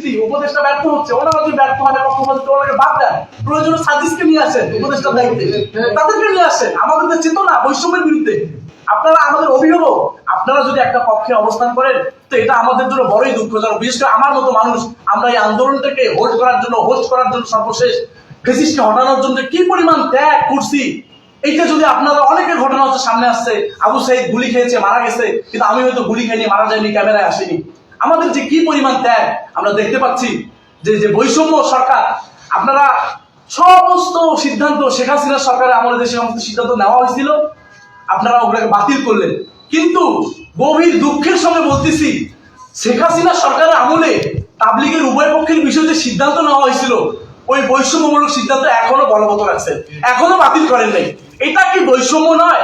পরিস্থিতি উপদেশটা ব্যর্থ হচ্ছে ওনারা যদি ব্যর্থ হয় পক্ষপাতিত্ব ওনাকে বাদ দেন, প্রয়োজনে সাজিসকে নিয়ে আসেন উপদেশটা দায়িত্বে তাদেরকে নিয়ে আসেন, আমাদের তো চেতনা, বৈষম্যের বিরুদ্ধে। আপনারা আমাদের অভিভাবক, আপনারা যদি একটা পক্ষে অবস্থান করেন, তো এটা আমাদের জন্য বড়ই দুঃখজনক। বিশেষ করে আমার মতো মানুষ, আমরা এই আন্দোলনটাকে হোল্ড করার জন্য হোস্ট করার জন্য সর্বশেষ ফেসিসকে হটানোর জন্য কি পরিমাণ ত্যাগ করছি এইটা যদি আপনারা অনেকের ঘটনা হচ্ছে সামনে আসছে, আবু সাইদ গুলি খেয়েছে, মারা গেছে, কিন্তু আমি হয়তো গুলি খাইনি, মারা যায়নি, ক্যামেরায় আসেনি। আমাদের যে কি পরিমাণ ত্যাগ, আমরা দেখতে পাচ্ছি যে যে বৈষম্য সরকার, আপনারা সমস্ত সিদ্ধান্ত শেখ হাসিনা সরকারের আমাদের যে সমস্ত সিদ্ধান্ত নেওয়া হয়েছিল, আপনারা ওগুলোকে বাতিল করলেন। কিন্তু গভীর দুঃখের সঙ্গে বলতেছি, শেখ হাসিনা সরকারের আমলে তাবলিগের উভয় পক্ষের বিষয়ে যে সিদ্ধান্ত নেওয়া হয়েছিল, ওই বৈষম্যমূলক সিদ্ধান্ত এখনও বলবৎ রাখছেন, এখনও বাতিল করেন নাই। এটা কি বৈষম্য নয়?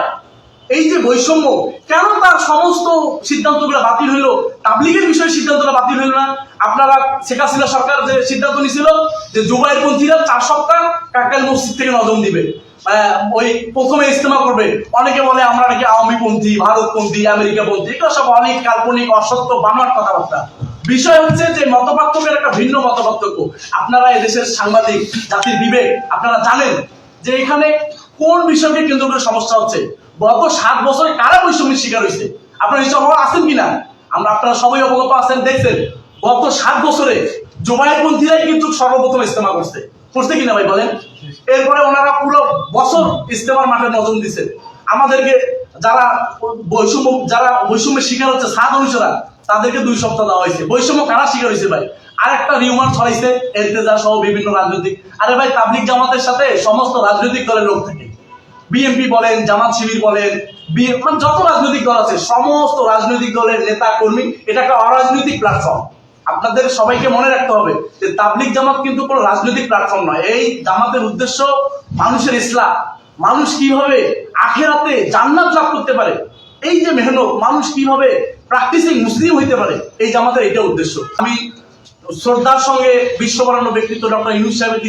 এই যে বৈষম্য, কেন তার সমস্ত সিদ্ধান্ত সিদ্ধান্তগুলো বাতিল হইল? তাবলিগের বিষয়ে সিদ্ধান্তটা বাতিল হইল না? আপনারা শেখ হাসিনা সরকার যে সিদ্ধান্ত নিছিল যে জুবাইর পন্থীরা চার সপ্তাহ কাকাল মসজিদ থেকে নজম দিবে। ওই প্রথমে ইস্তেমা করবে। অনেকে বলে আমরা নাকি আওয়ামী পন্থী ভারতপন্থী আমেরিকা পন্থী এগুলো সব অনেক কাল্পনিক, অসত্য বানোয়ার কথাবার্তা। বিষয় হচ্ছে যে মতপার্থক্যের একটা ভিন্ন মতপার্থক্য। আপনারা এদেশের সাংবাদিক, জাতির বিবেক, আপনারা জানেন যে এখানে কোন বিষয়কে কেন্দ্র করে সমস্যা হচ্ছে? গত সাত বছরে কারা বৈষম্যের শিকার হয়েছে? আপনারা নিশ্চয় অবগত আছেন কিনা? আমরা আপনারা সবাই অবগত আছেন, দেখছেন। গত সাত বছরে জোবায়ের পন্থীরাই কিন্তু সর্বপ্রথম ইস্তেমা করছে। করছে কিনা ভাই বলেন? এরপরে ওনারা পুরো বছর ইস্তেমার মাঠে নজর দিছে আমাদেরকে যারা বৈষম্য, যারা বৈষম্যের শিকার হচ্ছে সাত অনুসারা তাদেরকে দুই সপ্তাহ দেওয়া হয়েছে। বৈষম্য কারা শিকার হয়েছে ভাই? আর একটা রিউমার ছড়াইছে এলতেজা সহ বিভিন্ন রাজনৈতিক। আরে ভাই তাবলিক জামাতের সাথে সমস্ত রাজনৈতিক দলের লোক থাকে। বিএনপি বলেন, জামাত শিবির বলেন মানে যত রাজনৈতিক দল আছে, সমস্ত রাজনৈতিক দলের নেতা, কর্মী, এটা একটা অরাজনৈতিক প্ল্যাটফর্ম আপনাদের সবাইকে মনে রাখতে হবে যে তাবলিক জামাত কিন্তু কোনো রাজনৈতিক প্ল্যাটফর্ম নয়। এই জামাতের উদ্দেশ্য মানুষের ইসলাম। মানুষ কীভাবে আখেরাতে জান্নাত লাভ করতে পারে? এই যে মেহনত, মানুষ কীভাবে প্র্যাকটিসিং মুসলিম হইতে পারে? এই জামাতের এটা উদ্দেশ্য। আমি শ্রদ্ধার সঙ্গে বিশ্ববরণ্য ব্যক্তিত্ব ডক্টর ইউনুস সাহেবের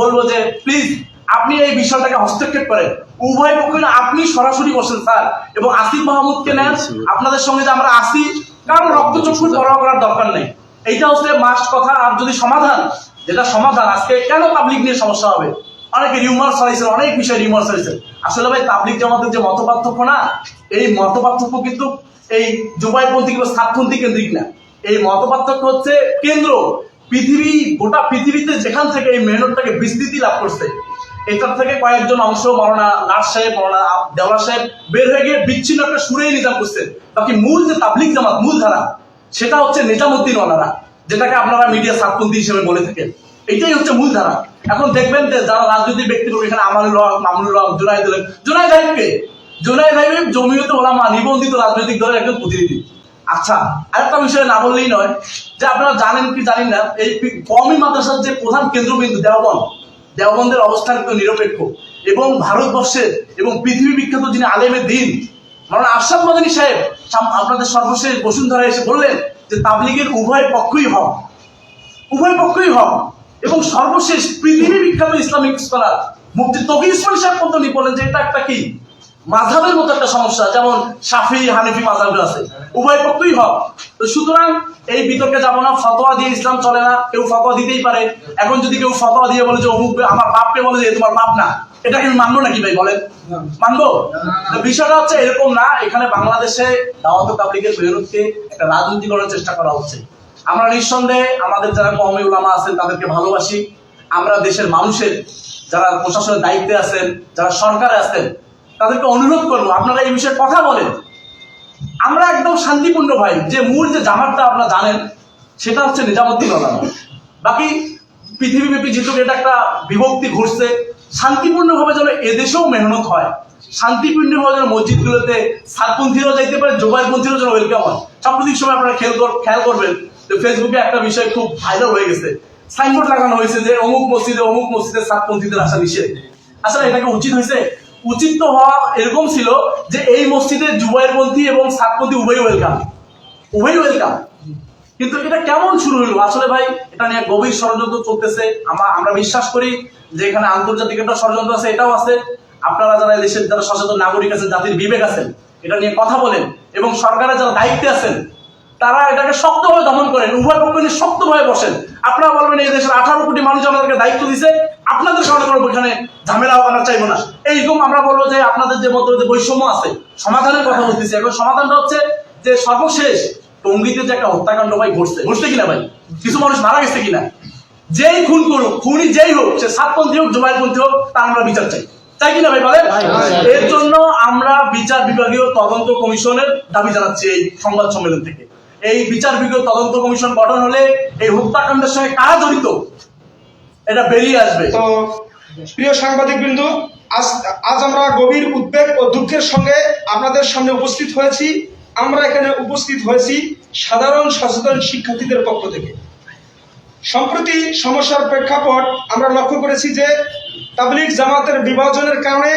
বলব যে প্লিজ আপনি এই বিষয়টাকে হস্তক্ষেপ করেন। উভয় পক্ষে আপনি সরাসরি বসেন স্যার। এবং আসিফ মাহমুদকে নেন। আপনাদের সঙ্গে যে আমরা আসি কারণ রক্তচক্ষু পরোয়া করার দরকার নেই। এইটা হচ্ছে মাস্ট কথা। আর যদি সমাধান যেটা সমাধান আজকে কেন পাবলিক নিয়ে সমস্যা হবে? অনেকে রিউমার্স হয়েছে অনেক বিষয় রিউমার্স হয়েছে আসলে ভাই তাবলিক জামাতের যে মত পার্থক্য না এই মত পার্থক্য কিন্তু এই জুবাইপন্থী কিংবা সাতপন্থী কেন্দ্রিক না। এই মত পার্থক্য হচ্ছে কেন্দ্র। পৃথিবী গোটা পৃথিবীতে যেখান থেকে এই মেহনতটাকে বিস্তৃতি লাভ করছে এটার থেকে কয়েকজন অংশ মরনা নার্স সাহেব, মরনা দেওয়ার সাহেব বের হয়ে গিয়ে বিচ্ছিন্ন একটা সুরেই নিজাম করছেন বাকি মূল যে তাবলিক জামাত, মূল ধারা, সেটা হচ্ছে নিজামুদ্দিন ওনারা, যেটাকে আপনারা মিডিয়া সাতপন্থী হিসেবে বলে থাকেন। এটাই হচ্ছে মূল ধারা। এখন দেখবেন যে যারা রাজনৈতিক ব্যক্তিত্ব এখানে আমানুল হক, মামুনুল হক, জুনাইদ হলেন জুনাইদ হাইবকে জুনাইদ হাইব জমিয়ত ওলামা, নিবন্ধিত রাজনৈতিক দলের একজন প্রতিনিধি। আচ্ছা আরেকটা বিষয়ে না বললেই নয়, যে আপনারা জানেন কি জানেন না, এই কমি মাদ্রাসার যে প্রধান কেন্দ্রবিন্দু, দেওবন্দ দেওবন্দের অবস্থান কিন্তু নিরপেক্ষ। এবং ভারতবর্ষের এবং পৃথিবী বিখ্যাত যিনি আলেমের দিন মাওলানা আশরাফ মাদানী সাহেব আপনাদের সর্বশেষ বসুন্ধরা এসে বললেন যে, তাবলিগের উভয় পক্ষই হক। উভয় পক্ষই হক। এবং সর্বশেষ পৃথিবী বিখ্যাত ইসলামিক স্কলার মুক্তি তকি ইসমাইল সাহেব পর্যন্ত বলেন যে, এটা একটা কি? মাঝাবের মতো একটা সমস্যা, যেমন সাফি হানিফি মাঝাবের আছে। উভয় পক্ষই হক। তো সুতরাং এই বিতর্কে যাব না, ফতোয়া দিয়ে ইসলাম চলে না, কেউ ফতোয়া দিতেই পারে। এখন যদি কেউ ফতোয়া দিয়ে বলে যে, অমুক আমার বাপকে বলে যে তোমার বাপ না এটাকে আমি মানবো নাকি ভাই, বলেন? মানবো? বিষয়টা হচ্ছে এরকম না, এখানে বাংলাদেশে দাওয়াত তাবলিগের মেহনতকে একটা রাজনীতি করার চেষ্টা করা হচ্ছে। আমরা নিঃসন্দেহে আমাদের যারা কমে উলামা আছেন, তাদেরকে ভালোবাসি। আমরা দেশের মানুষের, যারা প্রশাসনের দায়িত্বে আছেন, যারা সরকারে আছেন তাদেরকে অনুরোধ করব, আপনারা এই বিষয়ে কথা বলেন। আমরা একদম শান্তিপূর্ণ ভাই, যে মূল যে জামাতটা আপনারা জানেন, সেটা হচ্ছে নিজামুদ্দিন ওলামা বাকি পৃথিবীব্যাপী যেহেতু এটা একটা বিভক্তি ঘটছে, শান্তিপূর্ণভাবে যেন এদেশেও মেহনত হয়, শান্তিপূর্ণভাবে যেন মসজিদগুলোতে সাতপন্থীরাও যাইতে পারে, জোবাইরপন্থীরাও যেন ওয়েলকাম হয়। সাম্প্রতিক সময় আপনারা খেয়াল খেয়াল করবেন যে ফেসবুকে একটা বিষয় খুব ভাইরাল হয়ে গেছে। সাইনবোর্ড লাগানো হয়েছে যে অমুক মসজিদে অমুক মসজিদে সাতপন্থীদের আসা নিষেধ। আসলে এটাকে উচিত হয়েছে উচিত হওয়া এরকম ছিল যে এই মসজিদে জুবাইরপন্থী এবং সাতপন্থী উভয় ওয়েলকাম উভয় ওয়েলকাম কিন্তু এটা কেমন শুরু হলো? আসলে ভাই, এটা নিয়ে গভীর ষড়যন্ত্র চলতেছে। আমরা আমরা বিশ্বাস করি যে এখানে আন্তর্জাতিক একটা ষড়যন্ত্র আছে, এটাও আছে। আপনারা যারা দেশের যারা সচেতন নাগরিক আছেন, জাতির বিবেক আছেন, এটা নিয়ে কথা বলেন। এবং সরকারের যারা দায়িত্বে আছেন তারা এটাকে শক্তভাবে দমন করেন উভয় পক্ষ নিয়ে শক্তভাবে বসেন আপনারা বলবেন এই দেশের আঠারো কোটি মানুষ আমাদেরকে দায়িত্ব দিছে আপনাদের কারণে কোনো এখানে ঝামেলা আমরা চাইব না। এইরকম আমরা বলব যে আপনাদের যে মতো যে বৈষম্য আছে সমাধানের কথা বলতেছি। এখন সমাধানটা হচ্ছে যে সর্বশেষ টঙ্গিতে যে একটা হত্যাকাণ্ড ভাই ঘটছে ঘটছে কিনা ভাই? কিছু মানুষ মারা গেছে কিনা? যেই খুন করুক খুনি যেই হোক সে সাতপন্থী হোক জুমাইপন্থী হোক তার আমরা বিচার চাই। তাই কিনা ভাই বলেন? এর জন্য আমরা বিচার বিভাগীয় তদন্ত কমিশনের দাবি জানাচ্ছি এই সংবাদ সম্মেলন থেকে। এই বিচার বিভাগীয় তদন্ত কমিশন গঠন হলে এই হত্যাকাণ্ডের সঙ্গে কারা জড়িত? এটা বেরিয়ে আসবে। তো প্রিয় সাংবাদিক বিন্দু আজ আজ আমরা গভীর উদ্বেগ ও দুঃখের সঙ্গে আপনাদের সামনে উপস্থিত হয়েছি। আমরা এখানে উপস্থিত হয়েছি সাধারণ সচেতন শিক্ষার্থীদের পক্ষ থেকে। সম্প্রতি সমস্যার প্রেক্ষাপট আমরা লক্ষ্য করেছি যে তাবলিগ জামাতের বিভাজনের কারণে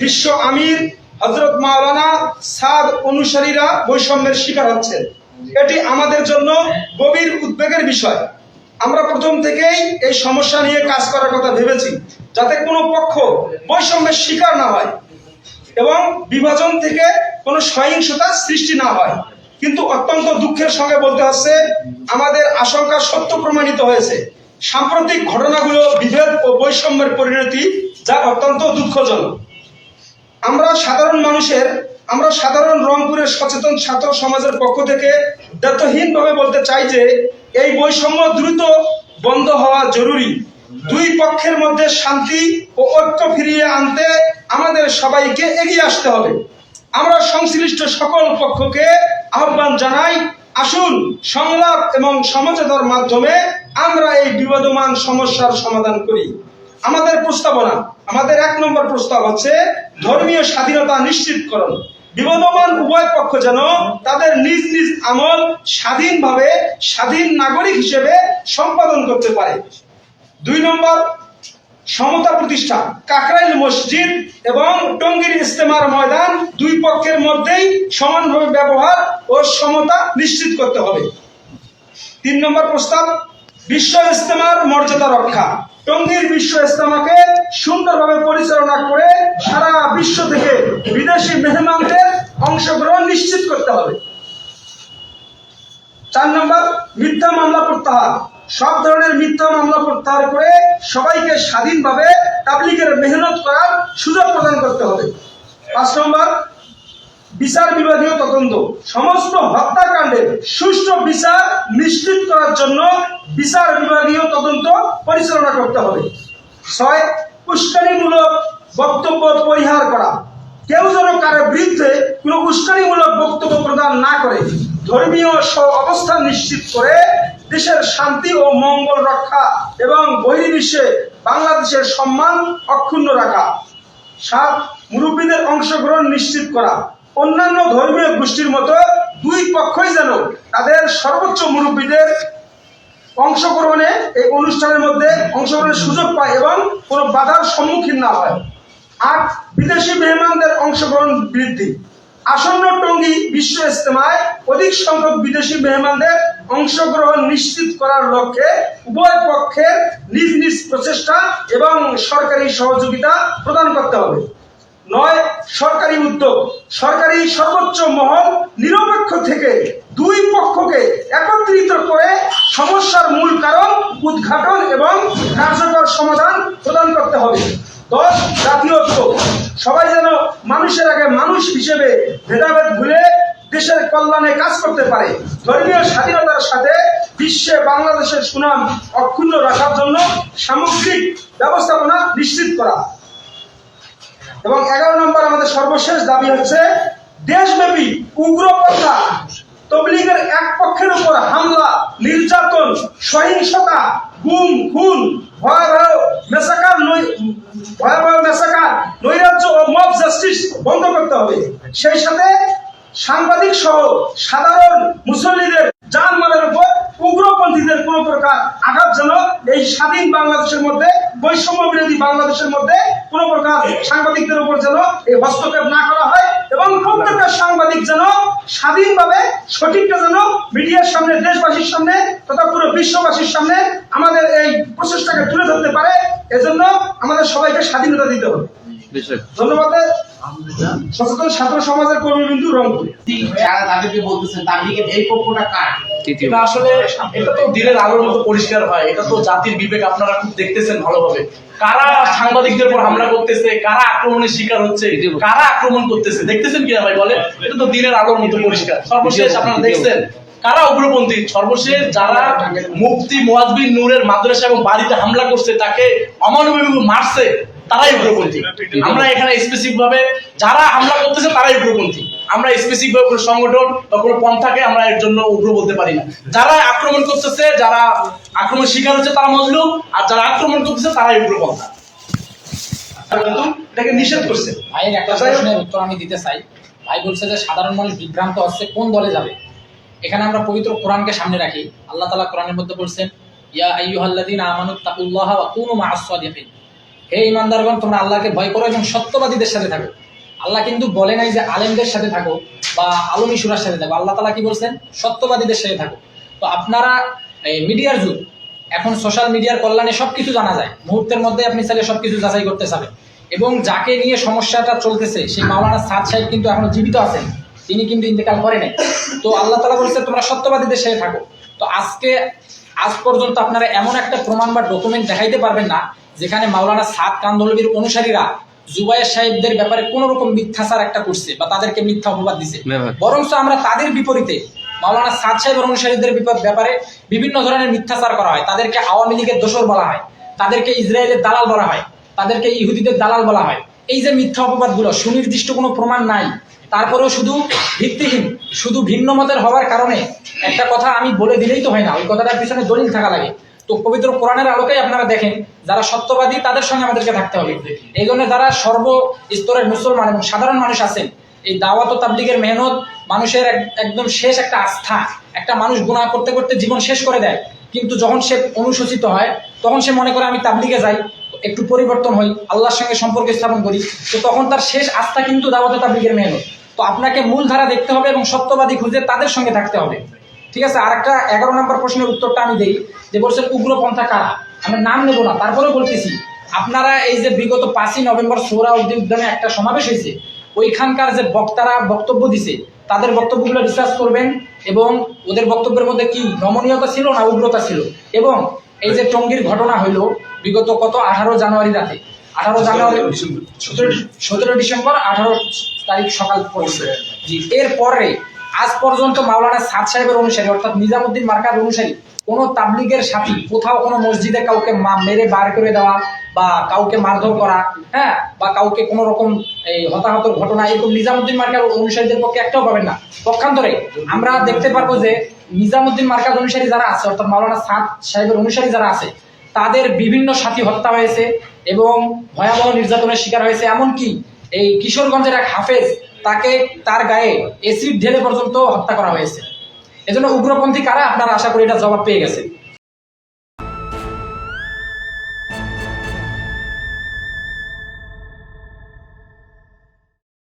বিশ্ব আমির হজরত মাওলানা সাদ অনুসারীরা বৈষম্যের শিকার হচ্ছে এটি আমাদের জন্য গভীর উদ্বেগের বিষয়। আমরা প্রথম থেকেই এই সমস্যা নিয়ে কাজ করার কথা ভেবেছি, যাতে কোনো পক্ষ বৈষম্যের শিকার না হয় এবং বিভাজন থেকে কোনো সহিংসতা সৃষ্টি না হয়। কিন্তু অত্যন্ত দুঃখের সঙ্গে বলতে হচ্ছে, আমাদের আশঙ্কা সত্য প্রমাণিত হয়েছে। সাম্প্রতিক ঘটনাগুলো বিভেদ ও বৈষম্যের পরিণতি যা অত্যন্ত দুঃখজনক। আমরা সাধারণ মানুষের আমরা সাধারণ রংপুরের সচেতন ছাত্র সমাজের পক্ষ থেকে দায়িত্বহীনভাবে বলতে চাই যে এই বৈষম্য দ্রুত বন্ধ হওয়া জরুরি। দুই পক্ষের মধ্যে শান্তি ও ঐক্য ফিরিয়ে আনতে আমাদের সবাইকে এগিয়ে আসতে হবে। আমরা সংশ্লিষ্ট সকল পক্ষকে আহ্বান জানাই, আসুন সংলাপ এবং সমঝোতার মাধ্যমে আমরা এই বিবাদমান সমস্যার সমাধান করি। আমাদের প্রস্তাবনা, আমাদের এক নম্বর প্রস্তাব হচ্ছে ধর্মীয় স্বাধীনতা নিশ্চিতকরণ। বিবদমান উভয় পক্ষ যেন তাদের নিজ নিজ আমল স্বাধীনভাবে স্বাধীন নাগরিক হিসেবে সম্পাদন করতে পারে। দুই নম্বর, সমতা প্রতিষ্ঠা, কাকরাইল মসজিদ এবং টঙ্গীর ইস্তেমার ময়দান দুই পক্ষের মধ্যেই সমানভাবে ব্যবহার ও সমতা নিশ্চিত করতে হবে। তিন নম্বর প্রস্তাব, বিশ্ব ইস্তেমার মর্যাদা রক্ষা টঙ্গীর বিশ্ব ইস্তেমাকে সুন্দরভাবে পরিচালনা করে সারা বিশ্ব থেকে বিদেশি মেহমানদের অংশগ্রহণ নিশ্চিত করতে হবে। চার নম্বর, মিথ্যা মামলা প্রত্যাহার। সব ধরনের মিথ্যা মামলা প্রত্যাহার করে সবাইকে স্বাধীনভাবে তাবলিগের মেহনত করার সুযোগ প্রদান করতে হবে। পাঁচ নম্বর বিচার বিভাগীয় তদন্ত, সমস্ত হত্যাকাণ্ডে সুষ্ঠু বিচার নিশ্চিত করার জন্য বিচার বিভাগীয় তদন্ত পরিচালনা করতে হবে। ছয়, উস্কানিমূলক বক্তব্য পরিহার করা। কেউ যেন কারও বিরুদ্ধে কোনো উস্কানিমূলক বক্তব্য প্রদান না করে, ধর্মীয় সহ অবস্থান নিশ্চিত করে দেশের শান্তি ও মঙ্গল রক্ষা এবং বহির্বিশ্বে বাংলাদেশের সম্মান অক্ষুণ্ণ রাখা। সাত, মুরব্বীদের অংশগ্রহণ নিশ্চিত করা। অন্যান্য ধর্মীয় গোষ্ঠীর মতো দুই পক্ষই যেন তাদের সর্বোচ্চ মুরব্বীদের অংশগ্রহণে এই অনুষ্ঠানের মধ্যে অংশগ্রহণের সুযোগ পায় এবং কোনো বাধার সম্মুখীন না হয়। আট বিদেশি মেহমানদের অংশগ্রহণ বৃদ্ধি। আসন্ন টঙ্গী বিশ্ব ইস্তেমায় অধিক সংখ্যক বিদেশি মেহমানদের অংশগ্রহণ নিশ্চিত করার লক্ষ্যে উভয় পক্ষের নিজ নিজ প্রচেষ্টা এবং সরকারি সহযোগিতা প্রদান করতে হবে। নয়, সরকারি উদ্যোগ। সরকারি সর্বোচ্চ মহল নিরপেক্ষ থেকে দুই পক্ষকে একত্রিত করে সমস্যার মূল কারণ, উদ্ঘাটন এবং কার্যকর সমাধান প্রদান করতে হবে। দশ জাতীয় সবাই যেন মানুষের আগে মানুষ হিসেবে ভেদাভেদ ভুলে দেশের কল্যাণে কাজ করতে পারে। ধর্মীয় স্বাধীনতার সাথে বিশ্বে বাংলাদেশের সুনাম অক্ষুণ্ণ রাখার জন্য সামগ্রিক ব্যবস্থাপনা নিশ্চিত করা। এবং এগারো নম্বর আমাদের সর্বশেষ দাবি হচ্ছে, দেশব্যাপী উগ্রপন্থা তবলিগের এক পক্ষের উপর হামলা, নির্যাতন, সহিংসতা, গুম, খুন, ভয়াবহ মেসাকার ভয়াবহ মেসাকার, নৈরাজ্য ও মব জাস্টিস বন্ধ করতে হবে। সেই সাথে সাংবাদিক সহ সাধারণ মুসল্লিদের জানমালের উপর উগ্রপন্থীদের কোন প্রকার আঘাত যেন এই স্বাধীন বাংলাদেশের মধ্যে বৈষম্য বিরোধী বাংলাদেশের মধ্যে কোন প্রকার সাংবাদিকদের উপর যেন এই হস্তক্ষেপ না করা হয় এবং প্রত্যেকটা সাংবাদিক যেন স্বাধীনভাবে, সঠিকটা যেন মিডিয়ার সামনে, দেশবাসীর সামনে তথা পুরো বিশ্ববাসীর সামনে আমাদের এই প্রচেষ্টাকে তুলে ধরতে পারে, এজন্য আমাদের সবাইকে স্বাধীনতা দিতে হবে। ধন্যবাদ। সচেতন ছাত্র সমাজের কর্মীবিন্দু রংপুর। যারা তাদেরকে বলতেছেন তাবলিগের এই পক্ষটা কার? এটা আসলে এটা তো দিনের আলোর মতো পরিষ্কার হয়। এটা তো জাতির বিবেক আপনারা খুব দেখতেছেন ভালোভাবে। কারা সাংবাদিকদের উপর হামলা করতেছে? কারা আক্রমণের শিকার হচ্ছে? কারা আক্রমণ করতেছে? দেখতেছেন কিনা ভাই বলে? এটা তো দিনের আলোর মতো পরিষ্কার। সর্বশেষ আপনারা দেখছেন। কারা উগ্রপন্থী? সর্বশেষ যারা মুফতি মোয়াজবিন নূরের মাদ্রাসা এবং বাড়িতে হামলা করছে তাকে অমানবিক মারছে। তারাই উগ্রপন্থী আমরা এখানে স্পেসিফিক ভাবে যারা হামলা করতেছে তারাই উগ্রপন্থী আমরা স্পেসিফিক ভাবে কোনো সংগঠন বা কোনো পন্থাকে আমরা এর জন্য উগ্র বলতে পারি না। যারা আক্রমণ করতেছে যারা আক্রমণ শিকার হচ্ছে তারা মজলুম আর যারা আক্রমণ করতেছে তারাই উগ্রপন্থা এটাকে নিষেধ করছে। ভাইয়ের একটা প্রশ্নের উত্তর আমি দিতে চাই। ভাই বলছে যে সাধারণ মানুষ বিভ্রান্ত হচ্ছে কোন দলে যাবে? এখানে আমরা পবিত্র কোরআনকে সামনে রাখি। আল্লাহ তাআলা কোরআনের মধ্যে বলছেন ইয়া আইয়ুহাল্লাযীনা আমানু তাকুল্লাহা ওয়া কুনু হে ঈমানদারগণ তোমরা আল্লাহকে ভয় করো এবং সত্যবাদীদের সাথে থাকো। আল্লাহ কিন্তু বলে নাই যে আলেমদের সাথে থাকো বা আলমী সুরার সাথে থাকো। আল্লাহ তালা কি বলছেন? সত্যবাদীদের সাথে থাকো। তো আপনারা, এই মিডিয়ার যুগ, এখন সোশ্যাল মিডিয়ার কল্যাণে সবকিছু জানা যায়। মুহূর্তের মধ্যে আপনি চাইলে সবকিছু যাচাই করতে পারবেন। এবং যাকে নিয়ে সমস্যাটা চলতেছে, সেই মাওলানা সাদ সাহেব কিন্তু এখনও জীবিত আছেন। তিনি কিন্তু ইন্তেকাল করে তো আল্লাহ তালা বলছে, তোমরা সত্যবাদীদের সাথে থাকো। তো আজকে আজ পর্যন্ত আপনারা এমন একটা প্রমাণ বা ডকুমেন্ট দেখাইতে পারবেন না যেখানে মাওলানা সাদ কান্দলবির অনুসারীরা জুবাইর সাহেবদের ব্যাপারে কোন রকম মিথ্যাচার একটা করছে বা তাদেরকে মিথ্যা অপবাদ দিছে। বরঞ্চ আমরা তাদের বিপরীতে মাওলানা সাদ সাহেবের অনুসারীদের ব্যাপারে বিভিন্ন ধরনের মিথ্যাচার করা হয়। তাদেরকে আওয়ামী লীগের দোষর বলা হয় তাদেরকে ইসরায়েলের দালাল বলা হয় তাদেরকে ইহুদিদের দালাল বলা হয়। এই যে মিথ্যা অপবাদগুলো, সুনির্দিষ্ট কোনো প্রমাণ নাই। তারপরেও শুধু ভিত্তিহীন, শুধু ভিন্ন মতের হওয়ার কারণে একটা কথা আমি বলে দিলেই তো হয় না। ওই কথাটার পিছনে দলিল থাকা লাগে। তো পবিত্র কোরআনের আলোকেই আপনারা দেখেন, যারা সত্যবাদী তাদের সঙ্গে আমাদেরকে থাকতে হবে। এই জন্য যারা সর্ব স্তরের মুসলমান এবং সাধারণ মানুষ আছেন, এই দাওয়াত ও তাবলিগের মেহনত মানুষের এক- একদম শেষ একটা আস্থা, একটা মানুষ গুনাহ করতে করতে জীবন শেষ করে দেয়। কিন্তু যখন সে অনুশোচিত হয়, তখন সে মনে করে, আমি তাবলিগে যাই। একটু পরিবর্তন হই, আল্লাহর সঙ্গে সম্পর্ক স্থাপন করি, তো তখন তার শেষ আস্থা কিন্তু দাওয়াত তাবলিগের মেহনত তো আপনাকে মূল ধারা দেখতে হবে এবং সত্যবাদী খুঁজে তাদের সঙ্গে থাকতে হবে। ঠিক আছে? আর একটা এগারো নম্বর প্রশ্নের উত্তরটা আমি দেই, যে বলছেন উগ্রপন্থা কারা? আমি নাম নেব না, তারপরেও বলতেছি, আপনারা এই যে বিগত পাঁচই নভেম্বর সৌরা উদ্যানে একটা সমাবেশ হয়েছে, ওইখানকার যে বক্তারা বক্তব্য দিছে, তাদের বক্তব্যগুলো রিসার্চ করবেন এবং ওদের বক্তব্যের মধ্যে কি নমনীয়তা ছিল না উগ্রতা ছিল? এবং এই যে টঙ্গীর ঘটনা হইল বিগত কত? আঠারো জানুয়ারি রাতে। আঠারো জানুয়ারি সতেরো ডিসেম্বর আঠারো তারিখ সকাল পড়েছে জি এরপরে আজ পর্যন্ত মাওলানা সাদ সাহেবের অনুসারী অর্থাৎ নিজামুদ্দিন মার্কার অনুসারী কোনো তাবলিগের সাথী কোথাও কোনো মসজিদে কাউকে মা- মেরে বার করে দেওয়া বা কাউকে মারধর করা হ্যাঁ? বা কাউকে কোনো রকম এই হতাহতর ঘটনা, এরকম নিজামুদ্দিন মার্কার অনুসারীদের পক্ষে একটাও পাবেন না। পক্ষান্তরে আমরা দেখতে পারব যে নিজামুদ্দিন মার্কার অনুসারী যারা আছে, অর্থাৎ মাওলানা সাদ সাহেবের অনুসারী যারা আছে, তাদের বিভিন্ন সাথী হত্যা হয়েছে এবং ভয়াবহ নির্যাতনের শিকার হয়েছে। এমনকি এই কিশোরগঞ্জের এক হাফেজ, তাকে তার গায়ে এসিড ঢেলে পর্যন্ত হত্যা করা হয়েছে। এজন্য উগ্রপন্থী কারা? আপনারা আশা করি এটা জবাব পেয়ে গেছে